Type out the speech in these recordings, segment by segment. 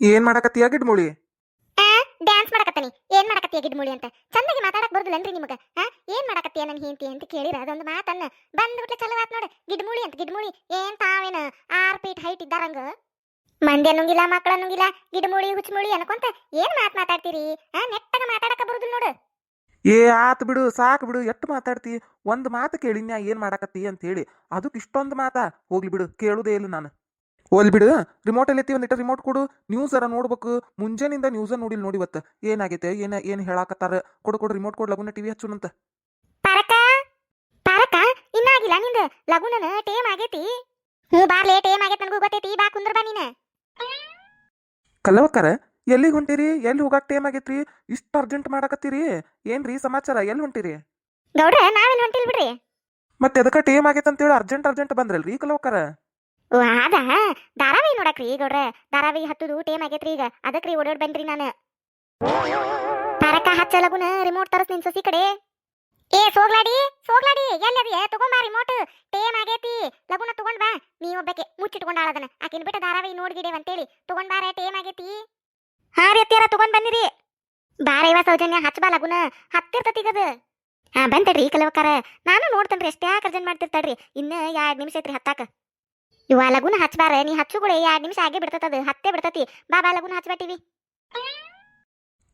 ಏನ್ ಮಾಡಕತ್ತೀಯ ಗಿಡ್ಮೂಳಿ ಆ ಡ್ಯಾನ್ಸ್ ಮಾಡಕತ್ತೀನಿ. ಏನ್ ಮಾಡಕತ್ತೀಯ ಗಿಡ್ಮೂಳಿ ಅಂತ? ಚಂದಾಗಿ ಮಾತಾಡಕ್ ಬರ್ದಿಲ್ಲನ್ರಿ ನಿಮಗ? ಆ ಏನ್ ಮಾಡಕತ್ತೀಯ ನನ್ ಹೆಂಡತಿ ಅಂತ ಕೇಳಿರ ಅದೊಂದು ಮಾತನ್ನ. ಬಂದ್ಬಿಟ್ಲೆ ಚಲೋ ಆತ್ ನೋಡ. ಗಿಡ್ಮೂಳಿ ಅಂತ ಗಿಡ್ಮೂಳಿ ಏನ್ ತಾವೇನ ಆರ್ ಫೀಟ್ ಹೈಟ್ ಇದ್ದಾರಂಗ? ಮಂದಿ ಅನ್ನಂಗಿಲ್ಲ ಮಕ್ಕಳ ಅನ್ನಂಗಿಲ್ಲ ಗಿಡ್ಮುಳಿ ಹುಚ್ಚಮೂಳಿ ಅನ್ಕೊಂತ ಏನ್ ಮಾತ್ ಮಾತಾಡ್ತೀರಿ? ಆ ನೆಟ್ಟಗ ಮಾತಾಡಕ ಬರುದಿಲ್ಲ ನೋಡು. ಏ ಆತ್ ಬಿಡು ಸಾಕ್ ಬಿಡು ಎಷ್ಟು ಮಾತಾಡ್ತಿ? ಒಂದ್ ಮಾತು ಕೇಳಿನ್ಯಾ ಏನ್ ಮಾಡಕತ್ತಿ ಅಂತ ಹೇಳಿ. ಅದಕ್ಕೆ ಇಷ್ಟೊಂದು ಮಾತಾ? ಹೋಗ್ಲಿ ಬಿಡು ಕೇಳುದೇ ಇಲ್ಲ ನಾನು. ಹೋಲ್ ಬಿಡು. ರಿಮೋಟ್ ಅಲ್ಲಿ ಒಂದು ಇಟ್ಟ ರಿಮೋಟ್ ಕೊಡು. ನ್ಯೂಸ್ ಅರ ನೋಡ್ಬೇಕು. ಮುಂಜಾನಿಂದ ನ್ಯೂಸ್ ನೋಡಿಲ್ ನೋಡಿ ಇವತ್ತು. ಏನಾಗೈತೆ? ಏನ ಏನು ಹೇಳಾಕತ್ತಾರ? ಕೊಡು ಕೊಡು ರಿಮೋಟ್ ಕೊಡು ಲಗುನ ಟಿವಿ ಹಚ್ಚುನಂತ ಪರಕ? ಪರಕ? ಇನ್ನಾಗಿಲ್ಲ ನಿಂದ? ಲಗುನನ ಟೇಮ್ ಆಗೈತಿ. ಹ್ಞೂ ಬಾರ್ಲೆ ಟೇಮ್ ಆಗೈತಿ ನನಗೂ ಗೊತ್ತೈತಿ. ಬಾ ಕುಂದ್ರ ಬಾ ನೀನು. ಕಲ್ಲವಕ್ಕರ ಎಲ್ಲಿಗೆ ಹೊಂಟಿರಿ? ಎಲ್ಲಿ ಹೋಗಕ್ಕೆ ಟೈಮ್ ಆಗೈತ್ರಿ? ಇಷ್ಟು ಅರ್ಜೆಂಟ್ ಮಾಡಕತ್ತೀರಿ? ಏನ್ರಿ ಸಮಾಚಾರ? ಎಲ್ಲಿ ಹೊಂಟಿರಿ? ಗೌಡ್ರ ನಾವೇನು ಹೊಂಟಿಲ್ ಬಿಡ್ರಿ? ಮತ್ತೆ ಅದಕ್ಕೆ ಟೈಮ್ ಆಗೈತೆ ಅಂತೇಳಿ ಅರ್ಜೆಂಟ್ ಅರ್ಜೆಂಟ್ ಬಂದ್ರಲ್ರಿ ಕಲ್ಲವಕ್ಕರ? ಓ ಅದ ಧಾರಾವಾಹಿ ನೋಡಕ್ರಿ ನೋಡ್ರ. ಧಾರಾವಾಹಿ ಹತ್ತುದು ಟೇಮ್ ಆಗೈತ್ರಿ ಈಗ. ಅದಕ್ರಿ ಓಡೋಡ್ ಬಂದ್ರಿ ನಾನು. ತಾರಕ ಹಚ್ಚ ಲಗುನ ರಿಮೋಟ್ ತರಸ್ ನಿನ್ ಸೊಸಿ ಕಡೆ. ಏ, ಸೋಗ್ಲಾಡಿ ಸೋಗ್ಲಾಡಿ ಎಲ್ಲದಿ ತಗೊಂಬಾ ರಿಮೋಟ್ ಟೇಮ್ ಆಗೈತಿ. ಲಗುನ ತಗೊಂಡ್ ಬಾ. ನೀ ಒಬ್ಬಕ್ಕೆ ಮುಚ್ಚಿಟ್ಕೊಂಡಾಳ ಅದನ್ನ. ಆಕಿನ ಬಿಟ್ಟು ಧಾರಾವಾಹಿ ನೋಡ್ಗಿಡೇವ್ ಅಂತೇಳಿ. ತಗೊಂಡ್ ಬಾರ ಟೇಮ್ ಆಗೈತಿ. ಹಾ ರೀ ಅತ್ತಿಯಾರ, ತಗೊಂಡ್ ಬಂದಿರಿ. ಬಾರ ಇವ ಸೌಜನ್ಯ, ಹಚ್ಚ ಬಾ ಲಗುನ. ಹತ್ತಿರ್ತತಿ ಈಗ ಅದು. ಹಾ ಬಂತಡ್ರಿ ಕಲವಕಾರ ನಾನು ನೋಡ್ತೇನ್ರಿ ಎಷ್ಟೇ ಅರ್ಜೆಂಟ್ ಮಾಡ್ತಿರ್ತಾಳ್ರಿ? ಇನ್ನ ಎರಡ್ ನಿಮಿಷ ಐತ್ರಿ ಹತ್ತಾಕ. ಇವ ಲಗುನ ಹಚ್ಬಾರ ನೀ ಹಚ್ಚುಗಳು ಎರಡು ನಿಮಿಷ ಆಗೇ ಬಿಡ್ತದ ಹತ್ತೇ ಬಿಡ್ತತಿ. ಬಾ ಬಾ ಲಗುನ ಹಚ್ಬಾ ಟಿವಿ.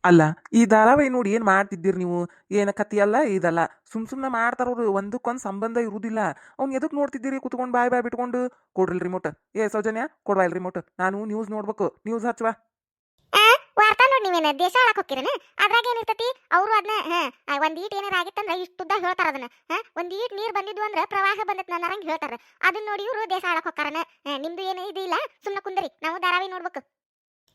ಅಲ್ಲ ಈ ಧಾರಾವಾಹಿ ನೋಡಿ ಏನ್ ಮಾಡ್ತಿದ್ದೀರಿ ನೀವು? ಏನ ಕತಿ ಅಲ್ಲ ಇದಲ್ಲ. ಸುಮ್ ಸುಮ್ನೆ ಮಾಡ್ತಾರವ್ರು ಒಂದಕ್ಕೊಂದ್ ಸಂಬಂಧ ಇರುವುದಿಲ್ಲ ಅವ್ನ್ ಎದಕ್ ನೋಡ್ತಿದ್ದೀರಿ? ಕುತ್ಕೊಂಡ್ ಬಾಯ್ ಬಾಯ್ ಬಿಟ್ಕೊಂಡು. ಕೊಡ್ರಿ ರಿಮೋಟ್ ಏ ಸೌಜನ್ಯ ಕೊಡ್ವಾ ಇಲ್ಲಿ ರಿಮೋಟ್ ನಾನು ನ್ಯೂಸ್ ನೋಡ್ಬೇಕು. ನ್ಯೂಸ್ ಹಚ್ಚುವ ವಾರ್ತ ನೀವೇನ ದೇಶ ಆಳಕ್ ಹೋಗ್ತಿರೇನ? ಅದ್ರಾಗ ಏನಿರ್ತತಿ? ಅವರು ಅದನ್ನ ಹಾ ಒಂದ್ ಈಟ್ ಏನಾರ ಆಗಿತ್ತಂದ್ರ ಇಷ್ಟುದ್ದ ಹೇಳ್ತಾರ ಅದನ್ನ ಒಂದ್ ಈಟ್ ನೀರ್ ಬಂದಿದ್ವು ಅಂದ್ರ ಪ್ರವಾಹ ಬಂದತ್ ನನ್ನರಂಗ್ ಹೇಳ್ತಾರ. ಅದನ್ನ ನೋಡಿ ಇವ್ರು ದೇಶ ಆಳಕ್ ಹೋಗ್ತಾರನ ನಿಮ್ದು ಏನು ಇದಿಲ್ಲ ಸುಮ್ನ ಕುಂದರಿ, ನಾವು ಧಾರಾವಾಹಿ ನೋಡ್ಬೇಕು.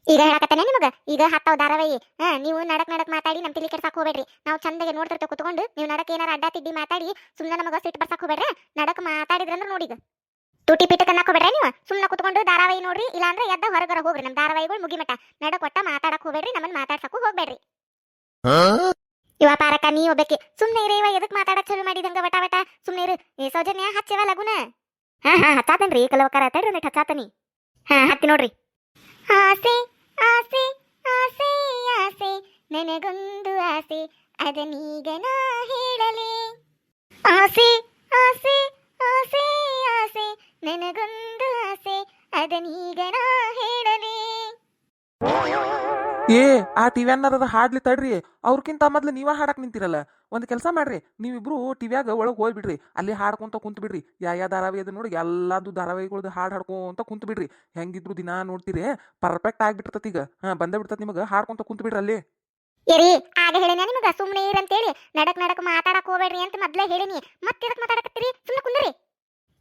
ಈಗ ಹೇಳಕತ್ತಾನೆ ನಿಮಗ, ಈಗ ಹತ್ತಾವ ಧಾರಾವಾಹಿ, ಹಾ, ನೀವು ನಡಕ್ ನಡಕ್ ಮಾತಾಡಿ ನಮ್ ತಿಳಿ ಕೆಡ್ಸಾಕ್ ಹೋಗ್ಬೇಡ್ರಿ. ನಾವು ಚಂದಗೆ ನೋಡ್ತಿರ್ತೇವೆ ಕುತ್ಕೊಂಡು, ನೀವು ನಡಕ್ ಏನಾರ ಅಡ್ಡ ತಿಡ್ಡಿ ಮಾತಾಡಿ ಸುಮ್ನ ನಮಗ ಸಿಟ್ಟು ಬರ್ಸಕ್ ಹೋಗ್ಬೇಡ್ರಿ. ನಡಕ್ ಮಾತಾಡಿದ್ರಂದ್ರ ನೋಡಿಗ ತುಟಿ ಪಿಟ ಕನ್ನಕ್ ಹೋಗ್ಬೇಡ್ರಿ ನೀವು. ಸುಮ್ಮನೆ ಕುತ್ಕೊಂಡು ಧಾರಾವಾಹಿ ನೋಡ್ರಿ ಇಲ್ಲಾಂದ್ರೆ ಎದ್ದ ಹೊರಗರ ಹೋಗ್ರಿ. ನಮ್ ಧಾರಾವಾಹಿಗಳು ಮುಗಿಮಟ ನಡಕ್ ಒಟ್ಟ ಮಾತಾಡಕ್ ಹೋಗ್ಬೇಡ್ರಿ ನಮ್ಮನ್ನ ಮಾತಾಡ್ಸಕ್ಕೂ ಹೋಗ್ಬೇಡ್ರಿ. ಇವ ಪಾರಕ ನೀ ಒಬ್ಬಕ್ಕೆ ಸುಮ್ನೆ ಇರ ಇವ ಎದಕ್ ಮಾತಾಡಕ್ ಚಲೋ ಮಾಡಿದಂಗ ವಟ ವಟ. ಸುಮ್ನೆ ಇರು. ಏ ಸೌಜನ್ಯ ಹಚ್ಚವ ಲಗುನ? ಹಾ ಹಾ ಹತ್ತಾತನ್ರಿ ಕಲವಕರ ತಡ್ರಿ ಒಂದಿಟ್ ಹಚ್ಚಾತನಿ. ಹಾ ಹತ್ತಿ ನೋಡ್ರಿ. ಆಸೆ ಆಸೆ ಆಸೆ ಆಸೆ. ನನಗೊಂದು ಆಸೆ. ಅದನೀಗ ನಾ ಹೇಳಲಿ. ಆಸೆ ಆಸೆ ನನಗೊಂದು ಆಸೆ ಅದನೀಗ ನಾ ಹೇಳಲಿ. ಏ ಆ ಟಿವಿ ಅನ್ನರದ ಹಾಡ್ಲಿ ತಡ್ರಿ. ಅವ್ರಕ್ಕಿಂತ ಮೊದ್ಲು ನೀವ ಹಾಡಕ್ ನಿಂತಿರಲ್ಲ. ಒಂದ್ ಕೆಲಸ ಮಾಡ್ರಿ. ನೀವಿಬ್ರು ಟಿವ್ಯಾಗ ಒಳಗ್ ಹೋಗ್ಬಿಡ್ರಿ. ಅಲ್ಲಿ ಹಾಡ್ಕೊಂತ ಕುಂತ ಬಿಡ್ರಿ ಯಾ ಯಾ ಧಾರಾವಾಹಿ ಅದ ನೋಡಿ ಎಲ್ಲಾದು ಧಾರಾವಾಹಿಗಳ್ದು ಹಾಡ್ ಹಾಡ್ಕೊಂತ ಕುಂತ ಬಿಡ್ರಿ ಹೆಂಗಿದ್ರು ದಿನಾ ನೋಡ್ತೀರಿ. ಪರ್ಫೆಕ್ಟ್ ಆಗ್ಬಿಟ್ಟಿರ್ತತಿ ಈಗ. ಹಾ ಬಂದ ಬಿಡ್ತತ್ ನಿಮಗ. ಹಾಡ್ಕೊಂತ ಕುಂತ್ ಬಿಡ್ರಿ ಅಲ್ಲಿ. ಎರಿ ಆಗ ಹೇಳಿನ ನಿಮಗ ಸುಮ್ನೆ ಇರಂತೇಳಿ ನಡಕ್ ನಡಕ್ ಮಾತಾಡಕ್ ಹೋಗ್ಬೇಡ್ರಿ ಅಂತ ಮೊದ್ಲೇ ಹೇಳಿನಿ. ಮತ್ತೆ ಮಾತಾಡಕತ್ತೀರಿ? ಸುಮ್ಮನೆ ಕುಂದ್ರಿ.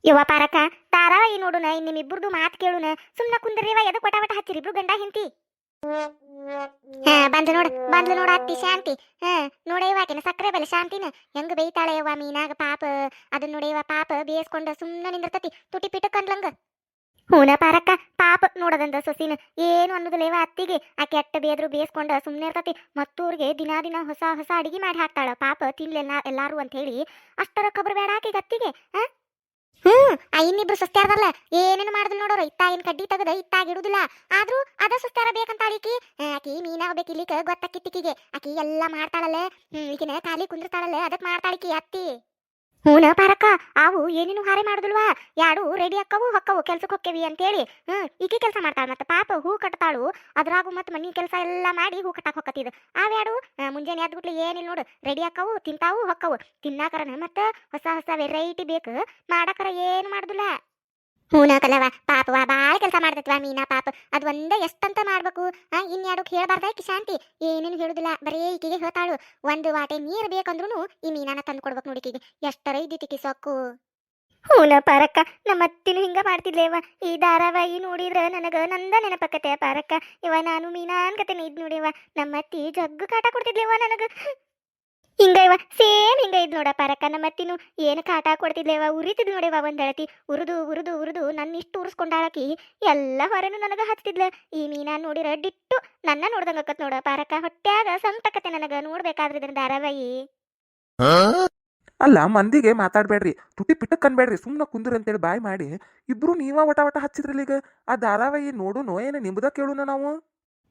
ಯುವ ಪಾರಕ ಧಾರಾವಾಹಿ ನೋಡುನ ಇನ್ ನಿಮ್ಮಿಬ್ರದು ಮಾತ್ ಕೇಳುನ. ಸುಮ್ಮನೆ ಕುಂದ್ರಿವ ಎದು ಕೊಟಾವಟ ವಟ ವಟ ಹಚ್ಚಿರಿ ಇಬ್ರು ಗಂಡ ಹೆಂಡತಿ? ಹಾ ಬಂದ್ಲು ನೋಡ ಬಂದ್ಲು ನೋಡ ಅತ್ತಿ, ಶಾಂತಿ. ಹಾ, ನೋಡ ಇವಾಕಿನ ಸಕ್ಕರೆ ಬೆಲೆ, ಶಾಂತಿನ. ಹೆಂಗ್ ಬೈತಾಳೆ ಯವ್ವ ಮೀನಾಗ ಪಾಪ. ಅದನ್ನ ನೋಡಿ ಇವ ಪಾಪ ಬೇಯಿಸ್ಕೊಂಡ ಸುಮ್ಮನೆ ನಿಂದಿರ್ತತಿ. ತುಟಿ ಪಿಟ ಕಂಡ್ಲಂಗ ಹೂನ ಪಾರಕ್ಕ, ಪಾಪ ನೋಡದಂದ ಸೊಸಿನ. ಏನು ಅನ್ನೋದಿಲ್ಲ ಇವ ಅತ್ತಿಗೆ. ಆ ಕೆಟ್ಟ ಬೇದ್ರು ಬೇಯಿಸ್ಕೊಂಡ ಸುಮ್ನೆ ಇರ್ತತಿ. ಮತ್ತೂರ್ಗೆ ದಿನಾ ದಿನ ಹೊಸ ಹೊಸ ಅಡಿಗೆ ಮಾಡಿ ಹಾಕ್ತಾಳ ಪಾಪ ತಿನ್ಲೆಲ್ಲ ಎಲ್ಲಾರು ಅಂತ ಹೇಳಿ. ಅಷ್ಟರ ಖಬರ್ ಬೇಡ ಆಕಿಗೆ ಅತ್ತಿಗೆ ಆ? ಆ ಇನ್ನಿಬ್ರು ಸಸ್ತ್ಯಾರದಲ್ಲ ಏನೇನು ಮಾಡಿದ್ರು ನೋಡೋರು? ಏನ್ ಕಡ್ಡಿ ತೆಗೆದ ಇತ್ತಾಗ ಇಡುದಿಲ್ಲ. ಆದ್ರೂ ಅದ ಸುಸ್ತಾರ ಬೇಕಂತ ಆಳಿಕಿ ಆಕಿ ಆಕಿ ಮೀನಾಗಬೇಕು ಇಲ್ಲಿಕ ಗೊತ್ತಾಕಿತ್ತಿಕಿಗೆ ಆಕಿ ಎಲ್ಲ ಮಾಡ್ತಾಳಲ್ಲ, ಹ್ಮ್ ಈಗಿನ ಖಾಲಿ ಕುಂದಿರ್ತಾಳಲ್ಲ, ಅದಕ್ ಮಾಡ್ತಾಳಿಕಿ ಅತ್ತಿ. ಹೂನ ಪಾರಕ್ಕ ಅವು ಏನೇನು ಹಾರೆ ಮಾಡುದಿಲ್ವಾ? ಯಾರು ರೆಡಿ ಅಕ್ಕವು, ಹೊಕ್ಕವು ಕೆಲ್ಸಕ್ಕೆ ಹೊಕ್ಕೇವಿ ಅಂತೇಳಿ. ಹ್ಮ್, ಈಕೆ ಕೆಲಸ ಮಾಡ್ತಾಳೆ ಮತ್ತೆ ಪಾಪ ಹೂ ಕಟ್ತಾಳು, ಅದ್ರಾಗು ಮತ್ತೆ ಮನಿ ಕೆಲಸ ಎಲ್ಲ ಮಾಡಿ ಹೂ ಕಟ್ಟಾಕ್ ಹೊಕ್ಕತ್ತಿದ್ ಅವ್ಯಾಡು ಮುಂಜಾನೆ ಎದ್ಬಿಟ್ಲಿ ಏನಿಲ್ಲ ನೋಡು ರೆಡಿ ಅಕ್ಕವು, ತಿಂತಾವು, ಹೊಕ್ಕವು. ತಿನ್ನಾಕರನ ಮತ್ತ ಹೊಸ ಹೊಸ ವೆರೈಟಿ ಬೇಕು. ಮಾಡಕರ ಏನು ಮಾಡುದಿಲ್ಲ. ಹೂನ ಕಲವ ಪಾಪವ, ಬಾಳ ಕೆಲಸ ಮಾಡ್ತೈತ್ವ ಮೀನಾ ಪಾಪ. ಅದು ಒಂದೇ ಎಷ್ಟಂತ ಮಾಡ್ಬೇಕು? ಆ, ಇನ್ಯಾಡು ಹೇಳ್ಬಾರ್ದ ಈಕಿ ಶಾಂತಿ ಏನೇನು ಹೇಳುದಿಲ್ಲ, ಬರೀ ಈಕಿಗೆ ಹೇಳ್ತಾಳು. ಒಂದು ವಾಟೆ ನೀರ್ ಬೇಕಂದ್ರೂ ಈ ಮೀನಾನ ತಂದು ಕೊಡ್ಬೇಕು ನೋಡಿ ಈಕಿಗೆ. ಎಷ್ಟರ ಇದ್ದಿತ್ತಿಕಿ ಸೊಕ್ಕು. ಹೂನ ಪಾರಕ್ಕ ನಮ್ಮ ಅತ್ತಿನೂ ಹಿಂಗ ಮಾಡ್ತಿದ್ಲೇವ. ಈ ಧಾರಾವಾಹಿ ನೋಡಿದ್ರ ನನಗ ನಂದ ನೆನಪಕ್ಕತೆ ಪಾರಕ್ಕ. ಇವ ನಾನು ಮೀನಾ ಅನ್ಕತೇನೆ ಇದ್ ನೋಡಿವ ನಮ್ಮ ಅತ್ತಿ ಜಗ್ಗು ಕಾಟ ಕೊಡ್ತಿದ್ಲೇವ ನನಗ. ಹಿಂಗ ಇವ ಸೇಮ್ ಹಿಂಗ ಇದ್ ನೋಡ ರಕ್ಕ ನಮ್ಮ ಅತ್ತಿನು. ಏನು ಕಾಟ ಕೊಡ್ತಿದ್ಲೇವ ಉರಿತಿದ್ ನೋಡೇವ ಒಂದ್ ಹೇಳತಿ ಉರುದು ಉರುದು ಉರುದು ನನ್ನ ಇಷ್ಟು ಉರ್ಸ್ಕೊಂಡಾಳಕಿ ಎಲ್ಲ ಹೊರನು ನನಗ ಹಚ್ತಿದ್ಲ ಈ ಮೀನಾ ನೋಡಿರ ಡಿಟ್ಟು ನನ್ನ ನೋಡ್ದಂಗ ನೋಡ ಪಾರಕ್ಕ ಹೊಟ್ಯಾಗ ಸಂತಕತೆ ನನಗ ನೋಡ್ಬೇಕಾದ್ರೆ ಇದನ್ನ ಧಾರಾವಾಹಿ ಅಲ್ಲ ಮಂದಿಗೆ ಮಾತಾಡ್ಬೇಡ್ರಿ. ತುಟಿ ಪಿಟ್ಟಕ್ ಅನ್ಬೇಡ್ರಿ. ಸುಮ್ಮನೆ ಕುಂದ್ರ ಅಂತೇಳಿ ಬಾಯ್ ಮಾಡಿ. ಇಬ್ರು ನೀವ ವಟ ವಟ ಹಚ್ಚಿದ್ರಲ್ಲ ಈಗ ಆ ಧಾರಾವಾಹಿ ನೋಡುನು ಏನ ನಿಮ್ದ ಕೇಳುನ ನಾವು?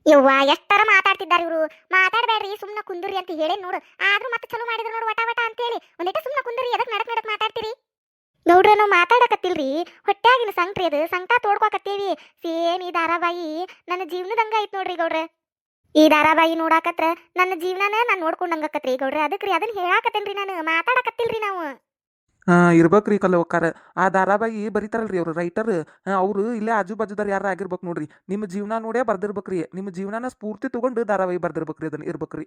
ಯವ್ವ, ಎಷ್ಟರ ಮಾತಾಡ್ತಿದ್ದಾರೆ ಇವರು? ಮಾತಾಡಬೇಡ್ರಿ ಸುಮ್ಮನೆ ಕುಂದುರಿ ಅಂತ ಹೇಳಿ ನೋಡು. ಆದ್ರೂ ಮತ್ತೆ ಚಲೋ ಮಾಡಿದ್ರು ನೋಡು, ವಟ ವಟ ಅಂತೇಳಿ. ಒಂದಿಟ್ಟು ಸುಮ್ಮನೆ ಕುಂದುರಿ, ಎದಕ್ ನಡಕ್ ನಡಕ್ ಮಾತಾಡ್ತೀರಿ? ನೋಡ್ರಿ, ನಾವು ಮಾತಾಡಕತ್ತಿಲ್ರಿ. ಹೊಟ್ಟೆಯಾಗಿನ ಸಂಕ್ರಿ ಅದು. ಸಂಕ ತೋಡ್ಕೊಕತ್ತೀವಿ. ಸೇಮ್ ಈ ಧಾರಾವಾಹಿ ನನ್ನ ಜೀವನದಂಗ ಐತ್ ನೋಡ್ರಿ ಗೌಡ್ರ. ಈ ಧಾರಾವಾಹಿ ನೋಡಾಕತ್ರ ನನ್ನ ಜೀವನನ ನಾನು ನೋಡ್ಕೊಂಡಂಗಕತ್ರಿ ಗೌಡ್ರ. ರೀ ಅದನ್ನ ಹೇಳಾಕತ್ತೇನ್ರಿ ನಾನು. ಮಾತಾಡಕತ್ತಿಲ್ರಿ ನಾವು. ಹಾಂ ಇರ್ಬೇಕ್ರಿ ಕಲ್ಲವಕ್ಕಾರ ಆ ಧಾರಾವಾಹಿ ಬರೀತಾರಲ್ರಿ ಅವರು ರೈಟರ್ ಅವರು ಇಲ್ಲೇ ಆಜು ಬಾಜುದಾರ ಯಾರು ಆಗಿರ್ಬೇಕು ನೋಡ್ರಿ. ನಿಮ್ಮ ಜೀವನ ನೋಡೇ ಬರ್ದಿರ್ಬೇಕ್ರಿ. ನಿಮ್ಮ ಜೀವನನ ಸ್ಫೂರ್ತಿ ತಗೊಂಡು ಧಾರಾವಾಹಿ ಬರ್ದಿರ್ಬೇಕ್ರಿ ಅದನ್ನ ಇರ್ಬೇಕ್ರಿ.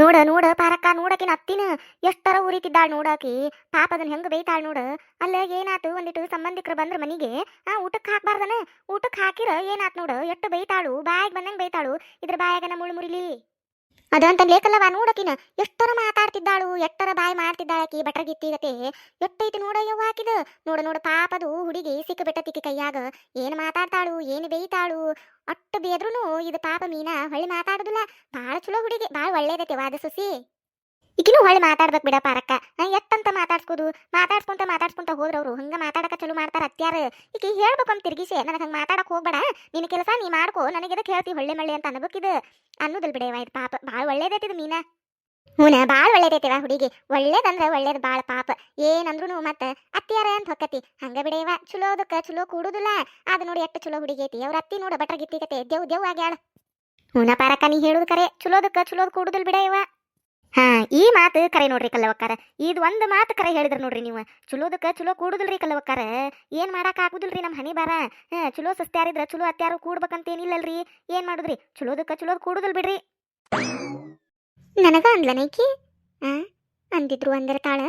ನೋಡ ನೋಡ, ಪಾರಕ್ಕ, ನೋಡಕಿನ ಅತ್ತಿನ. ಎಷ್ಟರ ಉರಿತಿದ್ದಾಳ ನೋಡಾಕಿ. ಪಾಪ ಅದನ್ನ ಹೆಂಗ್ ಬೈತಾಳ ನೋಡ. ಅಲ್ಲ ಏನಾತು ಒಂದಿಟ್ಟು ಸಂಬಂಧಿಕರು ಬಂದ್ರ ಮನಿಗೆ. ಆ ಊಟಕ್ಕೆ ಹಾಕ್ಬಾರ್ದನ. ಊಟಕ್ಕೆ ಹಾಕಿರ ಏನಾತ್ ನೋಡ. ಎಷ್ಟು ಬೈತಾಳು ಬಾಯಿಗೆ ಬಂದಂಗ ಬೈತಾಳು ಇದ್ರ ಬಾಯಾಗನ ಮುಳ್ ಮುರಿಲಿ. ಅದಂತ ಲೇಕಲ್ಲವ ನೋಡಕಿನ ಎಷ್ಟರ ಮಾತಾಡ್ತಿದ್ದಾಳು, ಎಷ್ಟರ ಬಾಯಿ ಮಾಡ್ತಿದ್ದಾಳಕಿ ಬಟ್ರಗಿತ್ತಿಗತೆ. ಎಟ್ಟೈತಿ ಎಷ್ಟೈತಿ ಯವ್ವ ಹಾಕಿದ ನೋಡ ನೋಡ, ಪಾಪದು ಹುಡುಗಿ ಸಿಕ್ಕ ಬಿಟ್ಟತಿಕ್ಕಿ ಕೈಯಾಗ. ಏನ್ ಮಾತಾಡ್ತಾಳು, ಏನ್ ಬೇಯ್ತಾಳು. ಅಟ್ಟು ಬೇದ್ರುನು ಇದು ಪಾಪ ಮೀನಾ ಹೊಳ್ಳಿ ಮಾತಾಡುದಿಲ್ಲ. ಭಾಳ ಚಲೋ ಹುಡುಗಿ, ಭಾಳ ಒಳ್ಳೇದೈತೆ ವಾದ ಸುಸಿ. ಈಗಿನೂ ಹೊಳ್ಳಿ ಮಾತಾಡ್ಬೇಕು ಬಿಡ ಅರಕ್ಕ. ಎತ್ತಂತ ಮಾತಾಡ್ಸ್ಕೋದು ಮಾತಾಡ್ಸ್ಕೊಂತ ಮಾತಾಡ್ಸ್ಕೊಂತ ಹೋದ್ರವ್ರು ಹಂಗ ಮಾತಾಡಕ ಚಲೋ ಮಾಡ್ತಾರ ಅತ್ಯಾರ ಈಗ ಹೇಳ್ಬೇಕು ಅಂತ ತಿರ್ಗಿಸಿ, ನನಗೆ ಹಂಗ ಮಾತಾಡಕ್ ಹೋಗ್ಬೇಡ. ನಿನ್ನ ಕೆಲಸ ನೀ ಮಾಡ್ಕೋ. ನನಗೆ ಇದಕ್ಕೆ ಹೇಳ್ತಿ ಹೊಳ್ಳೆ ಮಳ್ಳೆ ಅಂತ ಅನ್ಬೇಕಿದು ಅನ್ನೋದಿಲ್ ಬಿಡೇವ ಇದು ಪಾಪ. ಭಾಳ ಒಳ್ಳೇದೈತಿ ಇದು ಮೀನಾ. ಹೂನ ಭಾಳ ಒಳ್ಳೇದೈತಿವ ಹುಡುಗಿ. ಒಳ್ಳೇದಂದ್ರೆ ಒಳ್ಳೇದು ಭಾಳ ಪಾಪ. ಏನಂದ್ರೂ ಮತ್ತೆ, ಅತ್ತಿಯಾರ ಅಂತ ಹೊಕ್ಕತಿ. ಹಂಗ ಬಿಡೇವ. ಚಲೋ ಅದಕ್ಕೆ, ಚಲೋ ಕೂಡುದಿಲ್ಲ. ಅದು ನೋಡಿ ಎಷ್ಟು ಚಲೋ ಹುಡುಗಿ ಐತಿ. ಅವ್ರ ಅತ್ತಿ ನೋಡ ಬಟ್ರ ಗಿತ್ತಿಗತೆ ದೇವ್ ದೇವ್ ಆಗ್ಯಾಳ ಹೂನ ಪಾರಕ್ಕ ನೀ ಹೇಳುದು ಕರೆ. ಚಲೋದಕ್ಕೆ, ಚಲೋದ್ ಕೂಡುದಿಲ್ ಬಿಡೇವ. ಹಾ, ಈ ಮಾತು ಕರೆ ನೋಡ್ರಿ ಕಲ್ಲವಕ್ಕಾರ ಇದು ಒಂದು ಮಾತು ಕರೆ ಹೇಳಿದ್ರ ನೋಡ್ರಿ ನೀವು. ಚಲೋದಕ್ಕೆ ಚಲೋ ಕೂಡುದಿಲ್ರಿ ಕಲ್ಲವಕ್ಕಾರ ಏನ್ ಮಾಡಕ್ ಆಗುದಿಲ್ರಿ ನಮ್ಮ ಹನಿ ಬಾರ ಹಾ, ಚಲೋ ಸಸ್ತ್ಯಾರಿದ್ರ ಚಲೋ ಅತ್ಯಾರು ಕೂಡ್ಬೇಕಂತೇನಿಲ್ಲಲ್ರಿ. ಏನ್ ಮಾಡುದ್ರಿ? ಚಲೋದಕ್ಕ ಚಲೋದ್ ಕೂಡುದಿಲ್ ಬಿಡ್ರಿ. ನನಗ ಅಂದ್ಲನೈಕಿ ಆ, ಅಂದಿದ್ರು ಅಂದಿರ್ತಾಳ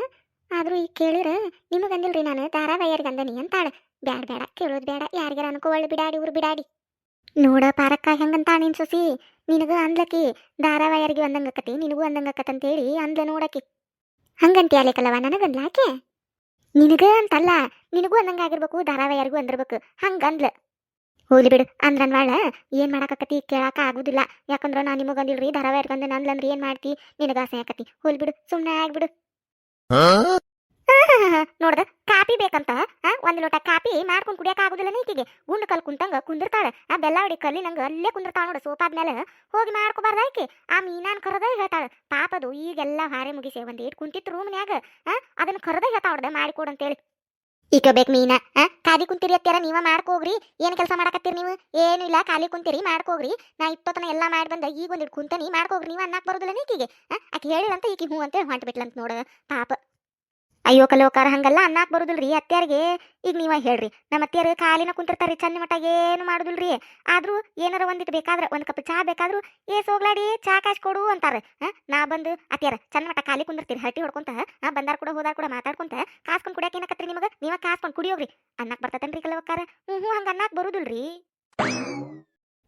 ಆದ್ರೂ ಈಗ ಕೇಳಿರ ನಿಮಗಂದಿಲ್ರಿ ನಾನು, ಧಾರಾವಾಹಿಯರ್ಗೆ ಅಂದನಿ ಅಂತಾಳ. ಬ್ಯಾಡ ಬೇಡ ಕೇಳೋದ್ ಬೇಡ ಯಾರಿಗಾರ ಅನ್ಕೋವಳ್ಳಿ ಬಿಡಾಡಿ, ಊರು ಬಿಡಾಡಿ. ನೋಡ ಪಾರಕ್ಕ ಹೆಂಗಂತ ನೀನ್ ಸೊಸಿ? ನಿನಗ ಅಂದ್ಲಕಿ, ಧಾರಾವಾಹಿಯರಿಗೆ ಒಂದಂಗಕತಿ ನಿನಗೂ ಒಂದಂಗಕತ್ತಂತೇಳಿ ಅಂದ್ಲ ನೋಡಕಿ. ಹಂಗಂತಿ ಆಲಿಕಲ್ಲವ, ನನಗಂದ್ಲ ಆಕೆ? ನಿನಗ ಅಂತಲ್ಲ, ನಿನಗೂ ಅಂದಂಗಾಗಿರ್ಬೇಕು ಧಾರಾವಾಹಿಯರಿಗೂ ಅಂದಿರ್ಬೇಕು, ಹಂಗಂದ್ಲ. ಹೋಗ್ಲಿ ಬಿಡು, ಅಂದ್ರನ್ವಾಳ, ಏನ್ ಮಾಡಾಕತಿ ಕೇಳಾಕ ಆಗುದಿಲ್ಲ. ಯಾಕಂದ್ರ ನಾ ನಿಮಗ ಅಂದಿಲ್ರಿ, ಧಾರಾವಾಹಿಯರ್ಗೆ ಅಂದೆ ಅಂದ್ಲಂದ್ರ ಏನ್ ಮಾಡ್ತಿ? ನಿನಗ ಆಸೆ ಆಕತಿ. ಹೋಗ್ಲಿ ಬಿಡು, ಸುಮ್ನೆ ಆಗ್ಬಿಡು. ನೋಡ್ದ, ಕಾಪಿ ಬೇಕಂತ ಒಂದ್ ಲೋಟ ಕಾಪಿ ಮಾಡ್ಕೊಂಡ್ ಕುಡಿಯಕ್ ಆಗುದಿಲ್ಲ ನೀಕಿಗೆ ಗುಂಡ್ ಕಲ್ ಕುಂತಂಗ ಕುಂದಿರ್ತಾಳ. ಆ ಬೆಲ್ಲಾವಡಿ ಕಲ್ಲಿನಂಗ ಅಲ್ಲೇ ಕುಂದಿರ್ತಾಳ ನೋಡ ಸೋಪಾದ ಮೇಲೆ ಹೋಗಿ ಮಾಡ್ಕೋಬಾರ್ದ ಆಕಿ. ಆ ಮೀನಾನ್ ಕರದ ಹೇಳ್ತಾಳ. ಪಾಪದು ಈಗೆಲ್ಲ ಹಾರೆ ಮುಗಿಸಿ, ಒಂದ್ ಏಟ್ ಕುಂತಿತ್ ರೂಮ್ನ್ಯಾಗ ಅದನ್ನ ಕರೆದ ಅಂತ ಹೇಳಿ ಈಗ ಬೇಕ್ ಮೀನ ಖಾಲಿ ಕುಂತಿರಿ ಅತ್ಯಾರ ನೀವ ಮಾಡ್ಕೋಗ್ರಿ. ಏನ್ ಕೆಲಸ ಮಾಡಕತ್ತೀರಿ ನೀವು? ಏನು ಇಲ್ಲ, ಖಾಲಿ ಕುಂತಿರಿ, ಮಾಡ್ಕೋಗ್ರಿ. ನಾ ಇಪ್ಪತ್ತನ ಎಲ್ಲಾ ಮಾಡಿ ಬಂದ ಈಗ ಒಂದಿಟ್ಟು ಕುಂತನಿ, ಮಾಡ್ಕೋಗ್ರಿ. ನೀವ ಅನ್ನಕ್ ಬರುದಿಲ್ಲ ನೀಕಿಗೆ ಆಕೆ ಹೇಳಿದಂತ ಈಕಿ ಹ್ಞೂ ಅಂತೇಳಿ ಹೊಂಟ್ಬಿಟ್ಲಂತ ನೋಡ ಪಾಪ. ಅಯ್ಯೋ ಕಲೋಕಾರ ಹಂಗಲ್ಲ, ಅನ್ನಕ್ ಬರುದಿಲ್ರಿ ಅತ್ಯಾರಿಗೆ ಈಗ ನೀವ ಹೇಳ್ರಿ, ನಮ್ಮ ಅತ್ತಿಯರ್ ಕಾಲಿನ ಕುಂತಿರ್ತಾರ್ರಿ, ಚಂದ ಮಟ್ಟ ಏನು ಮಾಡುದಿಲ್ರಿ. ಆದ್ರೂ ಏನಾರ ಒಂದಿಟ್ ಬೇಕಾದ್ರೆ, ಒಂದ್ ಕಪ್ ಚಹಾ ಬೇಕಾದ್ರೂ, ಏ ಸೋಗ್ಲಾಡಿ, ಚಾ ಕಾಶ್ ಕೊಡು ಅಂತಾರೆ. ನಾ ಬಂದು ಅತ್ಯಾರ ಚಂದ ಮಟ್ಟ ಖಾಲಿ ಕುಂದಿರ್ತೀರಿ ಹಟ್ಟಿ ಹೊಡ್ಕೊಂತ ಬಂದಾರ ಬಂದಾರ್ ಕೂಡ ಹೋದಾರ ಕೂಡ ಮಾತಾಡ್ಕೊಂತ ಕಾಸ್ಕೊಂಡ್ ಕುಡಿಯಕ್ ಏನಕತ್ರಿ ನಿಮಗ? ನೀವ ಕಾಸ್ಕೊಂಡ್ ಕುಡಿಯೋಗ್ರಿ. ಅನ್ನಕ್ ಬರ್ತತನ್ರಿ ಕಲವಕ್ಕಾರ ಹ್ಞೂ ಹ್ಞೂ ಹಂಗ ಅನ್ನಕ್ ಬರುದಿಲ್ರಿ.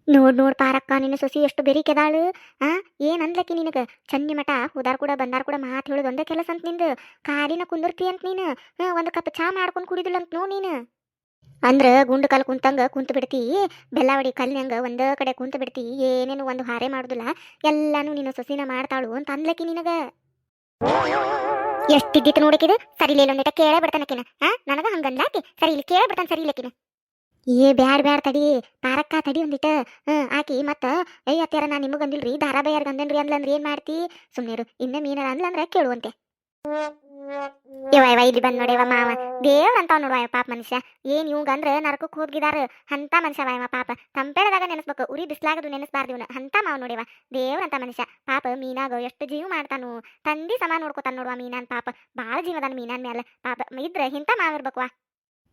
ನೋಡ್ ನೋಡ್ ಪಾರಕ್ಕ, ನಿನ್ನ ಸೊಸಿ ಎಷ್ಟು ಬೆರಿಕೆದಾಳು, ಆ? ಏನ್ ಅನ್ಲಕ್ಕಿ ನಿನಗ? ಚನ್ನಿ ಮಠ ಹೋದಾರ್ ಕೂಡ, ಬಂದಾರ್ ಕೂಡ ಮಾತು ಹೇಳೋದು ಒಂದೇ ಕೆಲಸ ಅಂತ ನಿಂದು. ಕಾಲಿನ ಕುಂದಿರ್ತಿ ಅಂತ ನೀನು. ಒಂದು ಕಪ್ ಚಾ ಮಾಡ್ಕೊಂಡು ಕುಡಿದಿಲ್ಲ ಅಂತ ನೋ ನೀನು. ಅಂದ್ರ ಗುಂಡು ಕಾಲು ಕುಂತಂಗ ಕುಂತ ಬಿಡ್ತಿ. ಬೆಲ್ಲಾವಡಿ ಕಲ್ಲಿನಂಗ ಒಂದ ಕಡೆ ಕುಂತ ಬಿಡ್ತಿ. ಏನೇನು ಒಂದು ಹಾರೆ ಮಾಡುದಿಲ್ಲ. ಎಲ್ಲಾನು ನಿನ್ನ ಸೊಸಿನ ಮಾಡ್ತಾಳು ಅಂತ ಅಂದ್ಲಕ್ಕಿ ನಿನಗ. ಎಷ್ಟಿದ್ದಿತ್ತು ನೋಡಕಿದು? ಸರಿ ಒಂದಿಟ ಕೇಳೇ ಬಿಡ್ತಾನಕಿನ. ಹಾ ನನಗ ಹಂಗಂದಾಕಿ ಸರಿ ಇಲ್ಲಿ ಕೇಳೇ ಬಿಡ್ತಾನೆ, ಸರಿ ಇಲ್ಲಕಿನ. ಏ, ಬ್ಯಾಡ್ ಬ್ಯಾಡ್ ತಡಿ. ಪಾರಕ್ಕ ತಡಿ ಒಂದಿಟ. ಹ್ಮ್ ಆಕಿ ಮತ್ತ ಏಯ್ ಅತ್ಯಾರ ನಾ ನಿಮಗ್ ಅಂದಿಲ್ರಿ ಧಾರಾವಾಹಿಯರ್ಗ ಅಂದನ್ರಿ ಅಂದ್ಲಂದ್ರೆ ಏನ್ ಮಾಡ್ತಿ? ಸುಮ್ನಿರು ಇನ್ನ ಮೀನರ ಅಂದ್ಲಂದ್ರ ಕೇಳುವಂತೆ. ಇವ ಇವ ಇಲ್ಲಿ ಬಂದ್ ನೋಡಿವ ಮಾವ. ದೇವ್ರ ಅಂತಾವ್ ನೋಡುವ ಪಾಪ ಮನುಷ್ಯ. ಏನ್ ಇವಂಗ ಅಂದ್ರ ನರಕಕ್ಕೆ ಹೋಗಿದಾರ ಅಂತ ಮನುಷ್ಯ ಇವ ಪಾಪ. ತಂಪೆಳದಾಗ ನೆನೆಸ್ಬೇಕು, ಉರಿ ಬಿಸ್ಲಾಗದು ನೆನೆಸ್ಬಾರ್ದು ಇವನ. ಅಂತ ಮಾವ ನೋಡಿವ ದೇವ್ರಂತ ಮನುಷ್ಯ. ಪಾಪ ಮೀನಾಗ ಎಷ್ಟು ಜೀವ ಮಾಡ್ತಾನು. ತಂದಿ ಸಮ ನೋಡ್ಕೋತಾನ ನೋಡುವ ಮೀನಾನ್ ಪಾಪ. ಬಾಳ ಜೀವದಾನ ಮೀನಾನ್ ಮ್ಯಾಲ. ಪಾಪ, ಇದ್ರ ಹಿಂತ ಮಾವ ಇರ್ಬೇಕವ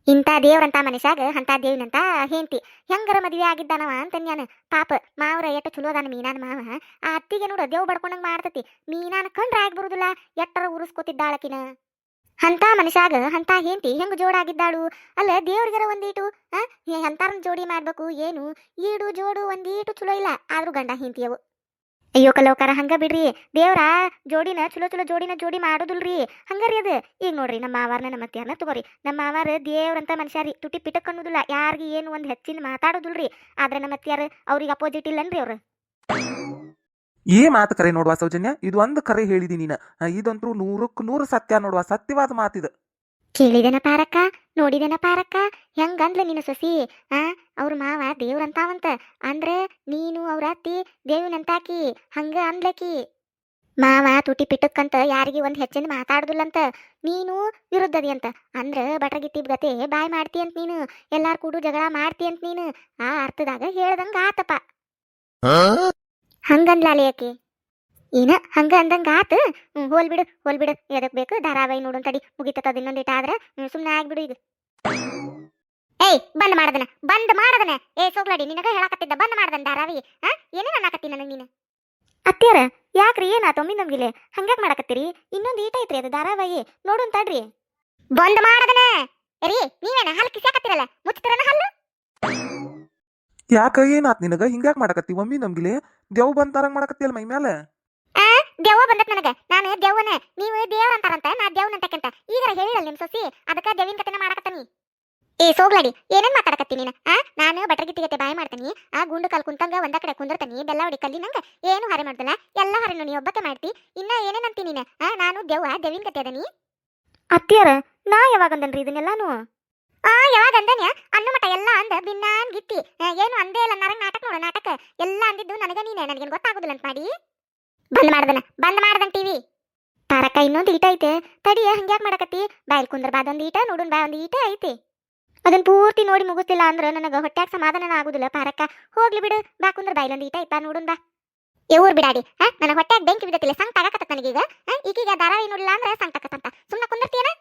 ಇಂಥ ದೇವ್ರಂತ ಮನುಷ್ಯಾಗ ಅಂತ ದೇವಿನಂತ ಹೇಂತಿ ಹೆಂಗರ ಮದುವೆ ಆಗಿದ್ದಾನವ ಅಂತನ್ಯಾನ ಪಾಪ ಮಾವ್ರ ಎಟ್ಟ ಚಲೋ ಅದಾನ ಮೀನಾನ ಮಾವ. ಆ ಅತ್ತಿಗೆ ನೋಡ, ದೇವ್ ಬಡ್ಕೊಂಡಂಗ ಮಾಡ್ತತಿ. ಮೀನಾನ ಕಂಡ್ರ ಆಗಿ ಬರುದಿಲ್ಲ, ಎಟ್ಟರ ಉರುಸ್ಕೊತಿದ್ದಾಳಕಿನ. ಅಂತ ಮನುಷ್ಯಾಗ ಅಂತ ಹೇಂತಿ ಹೆಂಗ್ ಜೋಡಾಗಿದ್ದಾಳು ಅಲ್ಲ, ದೇವ್ರಿಗರ ಒಂದೀಟು ಅಂತಾರ ಜೋಡಿ ಮಾಡ್ಬೇಕು, ಏನು? ಈಡು, ಜೋಡು ಒಂದೀಟು ಚಲೋ ಇಲ್ಲ. ಆದ್ರೂ ಗಂಡ ಹೆಂತಿಯವು ಅಯ್ಯೋ ಕಲೋಕಾರ ಹಂಗ ಬಿಡ್ರಿ. ದೇವ್ರ ಜೋಡಿನ, ಚಲೋ ಚಲೋ ಜೋಡಿನ ಜೋಡಿ ಮಾಡೋದಿಲ್ರಿ. ಹಂಗಾರಿ ಅದು. ಈಗ ನೋಡ್ರಿ ನಮ್ಮ ಮಾವಾರ್ನ ನಮ್ಮ ಅತ್ಯಾರ್ನ ತಗೋರಿ. ನಮ್ಮ ಮಾವಾರ ದೇವ್ರಂತ ಮನುಷ್ಯ ರೀ. ತುಟಿ ಪಿಟಕ್ ಅನ್ನೋದಿಲ್ಲ. ಯಾರಿಗೆ ಏನು ಒಂದು ಹೆಚ್ಚಿನ ಮಾತಾಡೋದಿಲ್ರಿ. ಆದ್ರೆ ನಮ್ಮ ಅತ್ಯಾರ ಅವ್ರಿಗೆ ಅಪೋಸಿಟ್ ಇಲ್ಲನ್ರಿ ಅವ್ರು. ಏ ಮಾತು ಕರೆ ನೋಡುವ ಸೌಜನ್ಯ? ಇದು ಒಂದು ಕರೆ ಹೇಳಿದಿ ನೀನು. ಇದಂತೂ ನೂರಕ್ಕೆ ನೂರು ಸತ್ಯ ನೋಡುವ. ಸತ್ಯವಾದ ಮಾತಿದು ಕೇಳಿದೆನ ಪಾರಕ್ಕ ನೋಡಿದೆನ ಪಾರಕ್ಕ? ಹೆಂಗಂದ್ಲ ನೀನು ಸೊಸಿ? ಆ ಅವ್ರ ಮಾವ ದೇವ್ರಂತಾವಂತ. ಅಂದ್ರೆ ನೀನು ಅವ್ರ ಅತ್ತಿ ದೇವಿನಂತಾಕಿ ಹಂಗ ಅಂದ್ಲಕಿ. ಮಾವ ತುಟಿ ಪಿಟ್ಟಕ್ಕಂತ ಯಾರಿಗೆ ಒಂದ್ ಹೆಚ್ಚಿನ ಮಾತಾಡುದಿಲ್ಲಂತ. ನೀನು ವಿರುದ್ಧದಿ ಅಂತ ಅಂದ್ರ ಬಟ್ರಗಿತ್ತಿಬ್ ಗತೆ ಬಾಯ್ ಮಾಡ್ತಿ ಅಂತ ನೀನು. ಎಲ್ಲಾರ್ ಕೂಡು ಜಗಳ ಮಾಡ್ತಿ ಅಂತ ನೀನು. ಆ ಅರ್ಥದಾಗ ಹೇಳ್ದಂಗ ಆತಪ್ಪ ಹಂಗಂದ್ಲಾಲಿ ಆಕಿ ಏನ? ಹಂಗ ಅಂದಂಗ ಆತ. ಹ್ಮ್ ಹೋಲ್ ಬಿಡು ಹೋಲ್ ಬಿಡು. ಎದಕ್ ಬೇಕು? ಧಾರಾವಾಹಿ ನೋಡೋನ್ ತಡಿ ಮುಗಿತದ ಇನ್ನೊಂದ್ ಇಟ ಆದ್ರ. ಸುಮ್ನೆ ಆಗ್ಬಿಡು ಇದು ಏಯ್ ಬಂದ್ ಮಾಡದನ. ಬಂದ್ ಮಾಡದನ. ಏ ಸೋಗ್ಲಾಡಿ ನಿನಗ ಹೇಳಕತ್ತಿದ್ದ ಬಂದ್ ಮಾಡದನ ಧಾರಾವಾಹಿ. ಹಾ? ಏನೇನ್ ಅನ್ನಕತ್ತಿ ನನಗ್ ನೀನು? ಅತ್ತ್ಯಾರ ಯಾಕ್ರಿ ಏನ ಒಮ್ಮೆ ನಮ್ಗಿಲೆ ಹಂಗ್ಯಾಕ್ ಮಾಡಕತ್ತೀರಿ? ಇನ್ನೊಂದ್ ಈಟ ಐತ್ರಿ ಅದು ಧಾರಾವಾಹಿ. ನೋಡೋನ್ ತಡ್ರಿ ಬಂದ್ ಮಾಡದನ. ರೀ ನೀವೇನ? ಹಲ್ ಕಿಸಾಕತ್ತಿರಲ್ಲ ಮುಚ್ತಿರನ ಹಲ್ಲು? ಯಾಕ ಏನಾತ್ ನಿನಗ? ಹಿಂಗ್ಯಾಕ್ ಮಾಡಕತ್ತಿ ಒಮ್ಮಿ ನಮ್ಗಿಲೆ ದೆವ್ ಬಂತಾರಂಗ್ ಮಾಡಕತ್ತಿಯಲ್ಲ ಮೈ ಮ್ಯಾಲ? ದೆವ್ವ ಬಂದತ್ ನನಗೆ. ನಾನು ದೆವ್ವನ. ನೀವು ದೇವ್ರ ಅಂತಾರಂತ ನಾ ದೇವ್ನ ಅಂತಕ್ಕಂತ ಈಗ ಹೇಳಿರಲ್ಲ ನಿಮ್ ಸೊಸಿ ಅದಕ್ಕ ದೇವಿನ ಕತೆನ ಮಾಡಕತ್ತಾನಿ. ಏ ಸೋಗ್ಲಾಡಿ ಏನೇನ್ ಮಾತಾಡಕತ್ತಿ ನೀನು ಆ? ನಾನು ಬಟ್ರಗಿತ್ತಿಗತೆ ಬಾಯಿ ಮಾಡ್ತೀನಿ ಆ ಗುಂಡು ಕಾಲ್ ಕುಂತಂಗ ಒಂದ ಕಡೆ ಕುಂದಿರ್ತಾನಿ ಬೆಲ್ಲ ಹೊಡಿ ಕಲ್ಲಿನಂಗ ಏನು ಹರೆ ಮಾಡ್ದಲ್ಲ ಎಲ್ಲ ಹರೆನು ನೀ ಒಬ್ಬಕ್ಕೆ ಮಾಡ್ತಿ ಇನ್ನ ಏನೇನ್ ಅಂತಿ ನೀನು ಆ? ನಾನು ದೆವ್ವ ದೇವಿನ ಕತೆ ಅದನಿ. ಅತ್ತಿಯರ ನಾ ಯಾವಾಗ ಅಂದನ್ರಿ ಇದನ್ನೆಲ್ಲಾನು? ಆ ಯಾವಾಗ ಅಂದನ್ಯ? ಅನ್ನು ಮಠ ಎಲ್ಲ ಅಂದ ಬಿನ್ನಾನ್ ಗಿತ್ತಿ ಏನು ಅಂದೇ ಇಲ್ಲ ನರಂಗ್ ನಾಟಕ ನೋಡ ನಾಟಕ. ಎಲ್ಲ ಅಂದಿದ್ದು ನನಗೆ ನೀನೆ ನನಗೇನು ಗೊತ್ತಾಗುದಿಲ್ಲ ಅಂತ ಮಾಡಿ. ಬಂದ್ ಮಾಡ್ದನ. ಬಂದ್ ಮಾಡ್ದನ್ ಟಿವಿ ತಾರಕ ಇನ್ನೊಂದು ಈಟ ಐತೆ. ತಡಿಯ, ಹಂಗ್ಯಾಕ್ ಮಾಡಕತ್ತಿ? ಬಾಯಲ್ ಕುಂದ್ರ ಬಾ ಅದೊಂದು ಈಟ, ನೋಡುನ್ ಬಾ ಈಟ ಐತೆ. ಅದನ್ನ ಪೂರ್ತಿ ನೋಡಿ ಮುಗಿಸ್ತಿಲ್ಲ ಅಂದ್ರ ನನಗೆ ಹೊಟ್ಟ್ಯಾಗ ಸಮಾಧಾನ ಆಗುದಿಲ್ಲ ಪಾರಕ್ಕ ಹೋಗ್ಲಿ ಬಿಡು, ಬಾ ಕುಂದ್ರ ಬಾಯ್ಲೊಂದು ಈಟ ಐತ ನೋಡುನ್ ಬಾ. ಊರ್ ಬಿಡಾಡಿ, ಹಾ? ನನ್ನ ಹೊಟ್ಯಾಗ ಬೆಂಕಿ ಬಿಡತ್ತಿಲ್ಲ ಸಂಗ್ ತಗಕತ್ತ ನನಗೀಗ ಈಗೀಗ ಧಾರಾವಾಹಿ ನೋಡಿಲ್ಲ ಅಂದ್ರ ಸಂಗ್ ತಗತ್ತಂತ ಸುಮ್ಮನೆ ಕುಂದಿರ್ತೀಯನ?